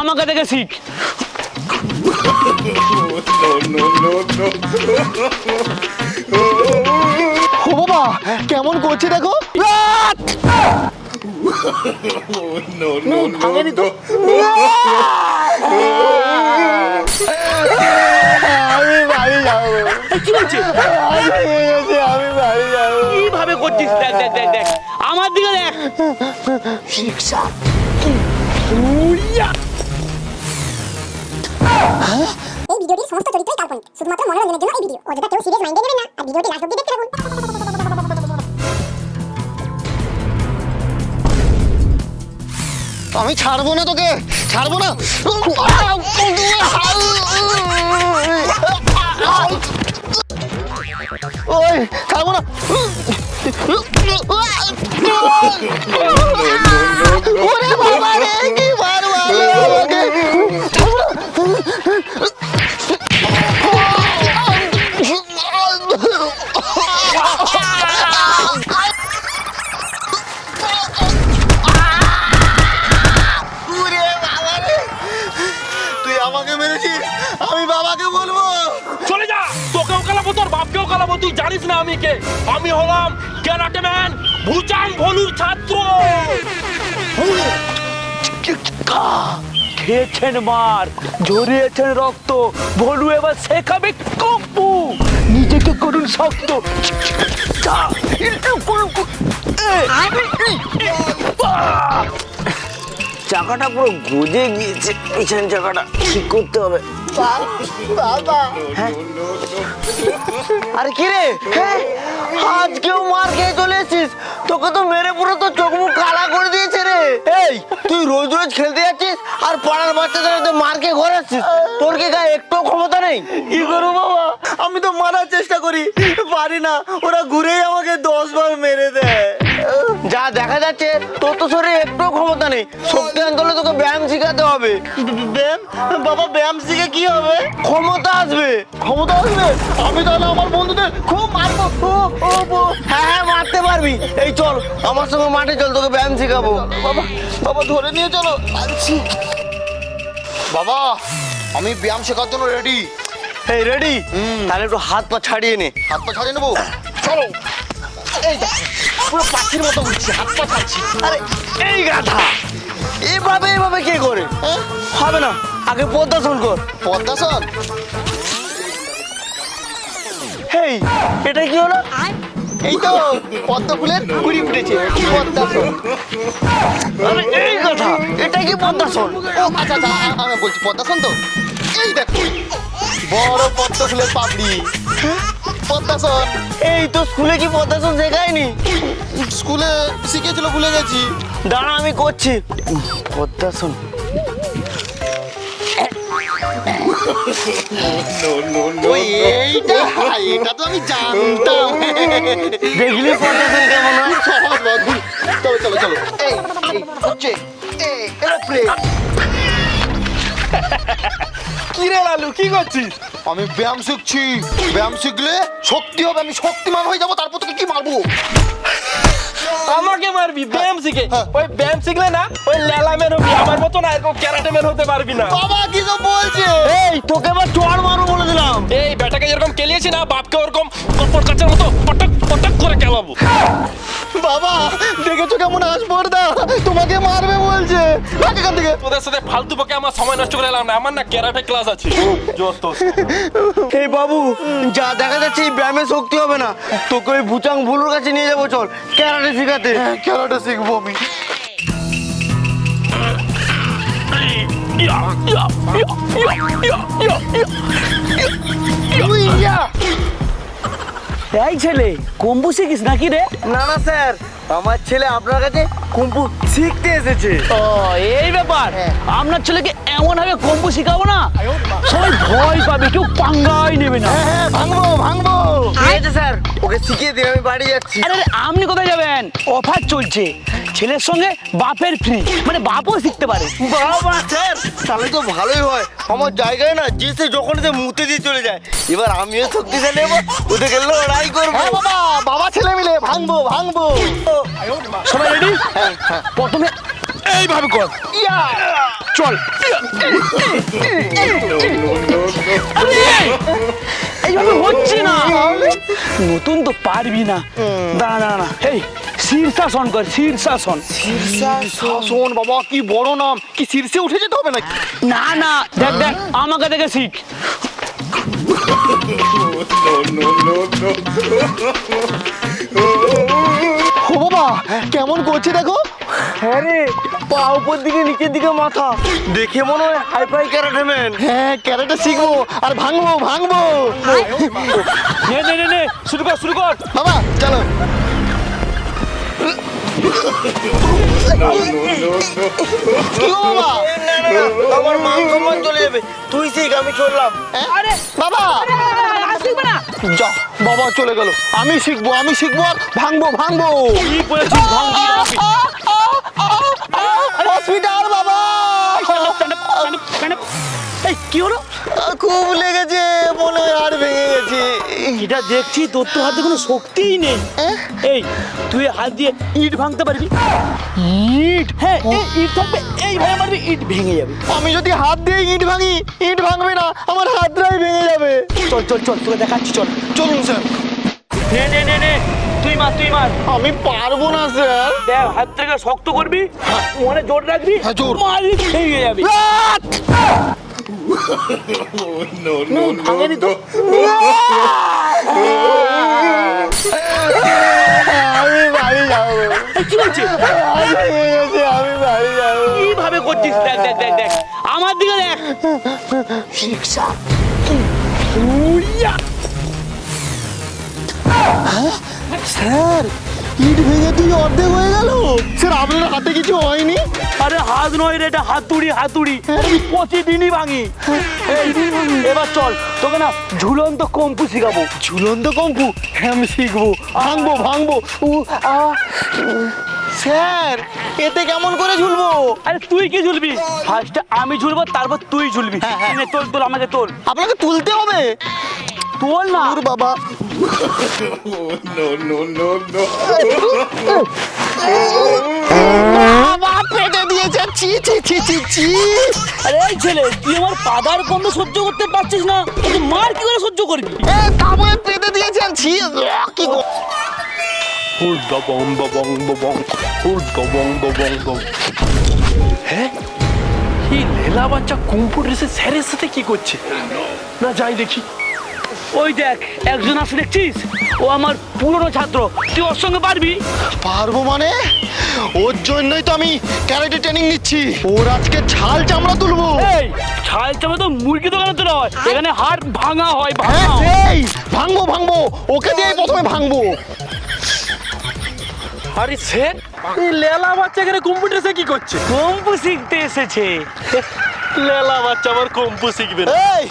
আমাকে দেখে শিখ ও বাবা কেমন করছে দেখো? ভাঙেনি তো? আমি বাড়ি যাব। কি বলছে? আমি ভেঙে গেছি, আমি বাড়ি যাব। কীভাবে করছিস? দেখ দেখ দেখ দেখ। আমার দিকে দেখ। এই ভিডিওটির সমস্ত চরিত্রই কাল্পনিক। শুধুমাত্র মনোরঞ্জনের জন্য এই ভিডিও। অযথা কেউ সিরিয়াস মাইন্ডে নেবেন না, আর ভিডিওটি লাস্ট দেখতে থাকুন। আমি ছাড়বো না তোকে, ছাড়বো না। ছাড়বো না। আমি বাবাকে বলব। চলে যা। তোকেও কালাবো তোর বাপকেও কালাবো তুই জানিস না আমি কে? আমি হলাম ক্যারাটে ম্যান ভুচাং ভলুর ছাত্র। খেয়েছেন মার ঝরিয়েছেন রক্ত। ভলু এবার শেখাবে কম্পু নিজেকে করুন শক্ত। চাকাটা পুরো গজে গিয়েছে। পিছন চাকাটা ঠিক করতে হবে। বাবা আরে কি রে? হ্যাঁ। আজকেও মার খেয়ে চলে এসেছিস। তোকে তো মেরে পুরো তো চোখ মুখ কালা করে দিয়েছে রে। এই, তুই রোজ রোজ খেলতে যাচ্ছিস আর পাড়ার বাচ্চাদের তো মার খেয়ে ঘরে আসছিস। তোর কি গায়ে একটু ক্ষমতা নেই? কি করব বাবা? আমি তো মারার চেষ্টা করি। পারি না। ওরা ঘুরেই আমাকে দশ বার মেরে দেয়। যা দেখা যাচ্ছে তোর তো শরীরে একটু ক্ষমতা নেই। শক্তি আনতে হলে তোকে ব্যায়াম শিখাতে হবে। ব্যায়াম? বাবা ব্যায়াম শিখে কি হবে? ক্ষমতা আসবে। ক্ষমতা আসবে? আমি তাহলে আমার বন্ধুদের খুব মারবো। হ্যাঁ হ্যাঁ মারতে পারবি। এই চল আমার সঙ্গে মাঠে চল তোকে ব্যায়াম শিখাবো। বাবা বাবা ধরে নিয়ে চলো। আনছি বাবা আমি ব্যায়াম শেখার জন্য রেডি এই রেডি তাহলে একটু হাত পা ছাড়িয়ে নে। হাত পা ছাড়িয়ে নেব? চলো। এই পুরো পাখির মতো উঠছি হাত পা ছাড়ছি। আরে এই গাধা। এইভাবে এইভাবে কে করে? হ্যাঁ? হবে না। আগে পদ্মাসন কর। পদ্মাসন হেই এটা কি হলো? এই তো পদ্ম ফুলের কুড়ি ফুটেছে। পদ্মাসন আরে এই কথা এটা কি পদ্মাসন ও আচ্ছা আচ্ছা আমি বলছি পদ্মাসন তো? এই দেখ। বড় পদ্ম ফুলের পাপড়ি। পদ্মাসন। এই তো স্কুলে কি পদ্মাসন শেখায়নি? স্কুলে শিখেছিল ভুলে গেছি। দাঁড়া আমি করছি। পদ্মাসন। এটা তো আমি জানতাম। দেখলি পদ্মাসন কেমন হয়? চলো চলো চলো। এই এই হচ্ছে কি রে লালু কি করছিস? আমি ব্যায়াম শিখছি। ব্যায়াম শিখলে শক্তি হবে, আমি শক্তিমান হয়ে যাব, তারপর তোকে কি মারবো? আমাকে মারবি ব্যায়াম শিখে হ্যাঁ। ওই ব্যায়াম শিখলে না ওই লেলা ম্যান হবি আমার মতো না এরকম ক্যারাটে ম্যান হতে পারবি না। বাবা কি সব বলছে? এই তোকে এবার চড় মারো বলে দিলাম। এই বেটাকে যেরকম কেলিয়েছি না বাপকে ওরকম কপর কাছের মতো পটক পটক করে কেলাবো। বাবা দেখেছ কেমন আসপর্দা তোমাকে মারবে বলছে। এখান থেকে। তোদের সাথে ফালতু বকে আমার সময় নষ্ট করে এলাম না আমার না ক্যারাটে ক্লাস আছে। জোস্ত এই বাবু যা দেখা যাচ্ছে এই ব্যায়ামে শক্তি হবে না তোকে ওই ভুচাং ভুলুর কাছে নিয়ে যাব চল। ক্যারাটে শিখাতে খেলাটা শিখব আমি। এই ছেলে কুম্ভু শিখিস নাকি রে? না না স্যার। আমার ছেলে আপনার কাছে কুম্ভু শিখতে এসেছে। ও এই ব্যাপার। আপনার ছেলেকে এমন ভাবে শিখাবো না? সবাই ভয় পাবে কেউ পাঙ্গাই নেবে না। হ্যাঁ ভাঙবো ভাঙবো। ঠিক আছে স্যার? ওকে শিখিয়ে দিয়ে আমি বাড়ি যাচ্ছি। আরে আপনি কোথায় যাবেন? অফার চলছে। ছেলের সঙ্গে বাপের ফ্রি মানে বাপও শিখতে পারে। বাবা স্যার তাহলে তো ভালোই হয়। আমার জায়গায় না যেসে যখন সে মুতে দিয়ে চলে যায় এবার আমিও শক্তিশালী হব ওদেরকে লড়াই করব। হ্যাঁ বাবা বাবা ছেলে মিলে ভাঙবো ভাঙবো। সবাই রেডি প্রথমে এইভাবে কর। ইয়া! চল। এইভাবে হচ্ছে না। নতুন তো পারবি না। দাঁড়া দাঁড়া না। এই শীর্ষাসন কর শীর্ষাসন। শাসন বাবা কি বড় নাম। কি শীর্ষে উঠে যেতে হবে নাকি? না না দেখ দেখ আমাকে দেখে শিখ। ও বাবা কেমন করছে দেখো? হ্যাঁ রে পা উপর দিকে নিচের দিকে মাথা। দেখে মনে হয় হাই ফাই ক্যারাটে ম্যান হ্যাঁ ক্যারেটে শিখব আর ভাঙবো ভাঙবো। নে নে নে নে শুরু কর শুরু কর। বাবা চলো। কি গো বাবা? না না না, আমার মান সম্মান চলে যাবে। তুই শিখ আমি চললাম। আরে বাবা। যা বাবা চলে গেল। আমি শিখব আমি শিখব আর ভাঙবো ভাঙবো। হসপিটাল বাবা! এই কি হলো? খুব লেগেছে মনে হয় আর ভেঙে গেছে। এটা দেখছি তোর তো হাতে কোনো শক্তিই নেই। এই তুই হাত দিয়ে ইট ভাঙতে পারবি। ইট? হ্যাঁ এই ইট থাকবে এইভাবে মারবি ইট ভেঙে যাবে। আমি যদি হাত দিয়ে ইট ভাঙি ইট ভাঙবে না আমার হাতটাই ভেঙে যাবে। চল চল চল তোকে দেখাচ্ছি চল। চলুন স্যার। নে নে নে নে। মার তুই মার আমি পারব না স্যার। দেখ হাত থেকে শক্ত করবি মনে জোর রাখবি হ্যাঁ, জোর। যাবি। ভাঙেনি তো? আমি বাড়ি যাব। কি বলছিস হাত ভেঙে গেছে আমি বাড়ি যাব। কীভাবে করছিস? দেখ দেখ দেখ দেখ। আমার দিকে দেখ! স্যার ইট ভেঙে তুই অর্ধেক হয়ে গেল। স্যার আপনার হাতে কিছু হয়নি? আরে হাত নয় রে এটা হাতুড়ি হাতুড়ি। আমি প্রতিদিনই ভাঙি। এবার চল তোকে না ঝুলন্ত কম্পু শিখাবো। ঝুলন্ত কম্পু? হ্যাঁ আমি শিখব। ভাঙবো ভাঙবো। উ, আ, স্যার এতে কেমন করে ঝুলবো? আরে তুই কি ঝুলবি? ফার্স্টে আমি ঝুলবো তারপর তুই ঝুলবি। নে, তোল তোল আমাকে তোল। আপনাকে তুলতে হবে। তোল না। এই ছেলে, তুই আমার পাদার গন্ধ সহ্য করতে পারছিস না? মার সহ্য দিয়েছে কি হ্যাঁ বাচ্চা কুম্ফু ড্রেসে স্যারের সাথে কি করছে? না, যাই দেখি। ওই দেখ একজন আছে দেখছিস? ও আমার পুরনো ছাত্র। তুই ওর সঙ্গে পারবি? পারব মানে? ওর জন্যই তো আমি ক্যারেটে ট্রেনিং নিচ্ছি। ওর আজকে ছাল চামড়া তুলবো। এই ছাল চামড়া তো মুরগি দোকানে তো নয় এখানে হাড় ভাঙা হয় ভাঙা হ্যাঁ হয়। ভাঙবো ভাঙবো। ওকে দিয়ে প্রথমে ভাঙবো। আরে স্যার এই লেলা বাচ্চা এখানে কুম্ফু ড্রেসে কি করছে? কম্পু শিখতে এসেছে। লেলা বাচ্চা আবার কুম্ফু শিখবে না। এই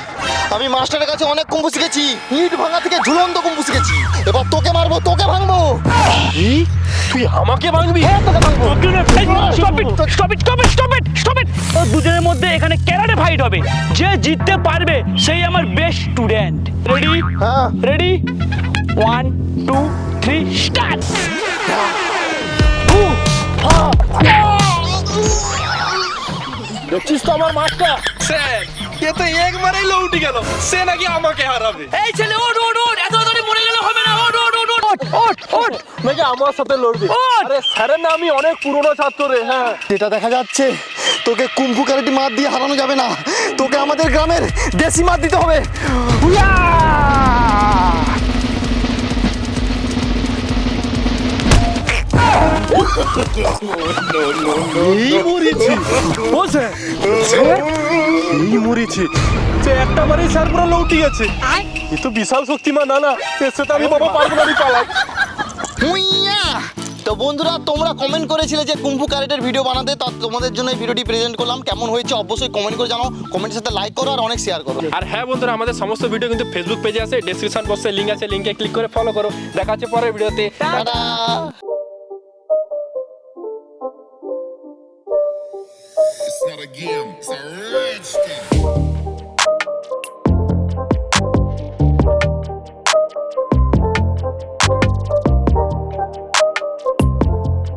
আমি মাস্টারের কাছে অনেক কুম্ভু শিখেছি। ইট ভাঙা থেকে ঝুলন্ত কুম্ভু শিখেছি। এবার তোকে মারবো তোকে ভাঙবো। কি? তুই আমাকে ভাঙবি? Stop it stop it stop it stop it stop it দুজনের মধ্যে এখানে ক্যারাটে ফাইট হবে। যে জিততে পারবে সেই আমার বেস্ট স্টুডেন্ট রেডি হ্যাঁ। Ready one two three start দেখছিস তো আমার মাঠটা? স্যার এ তো একবারেই লৌটি গেল। সে নাকি আমাকে হারাবে। এই ছেলে ওট ওঠ ওঠ। এত তাড়াতাড়ি মরে গেলে হবে না। ওঠ ওট ওঠ ওট ওট ওট নাকি আমার সাথে লড়বে! আরে স্যারের না আমি অনেক পুরনো ছাত্র রে হ্যাঁ। যেটা দেখা যাচ্ছে তোকে কুম্ফু ক্যারেটি মার দিয়ে হারানো যাবে না। তোকে আমাদের গ্রামের দেশি মার দিতে হবে। উয়া! এই মরেছি ও স্যার স্যার এই মরেছি যে একটা মারে স্যার পুরো লৌটি এ তো বিশাল শক্তিমান না না এর সাথে আমি বাবা পারব না আমি পালাই। হুইয়া! তো বন্ধুরা তোমরা কমেন্ট করেছিলে যে ক্যারেটের ভিডিও বানাতে তা তোমাদের জন্য এই ভিডিওটি প্রেজেন্ট করলাম। কেমন হয়েছে অবশ্যই কমেন্ট করে জানাও। কমেন্টের সাথে লাইক করো আর অনেক শেয়ার করো। আর হ্যাঁ বন্ধুরা আমাদের সমস্ত ভিডিও কিন্তু ফেসবুক পেজে আছে। ডেসক্রিপশন বক্সে লিঙ্ক আছে। লিঙ্কে ক্লিক করে ফলো করো। দেখা হচ্ছে পরের ভিডিওতে tata! again. It's a rich thing.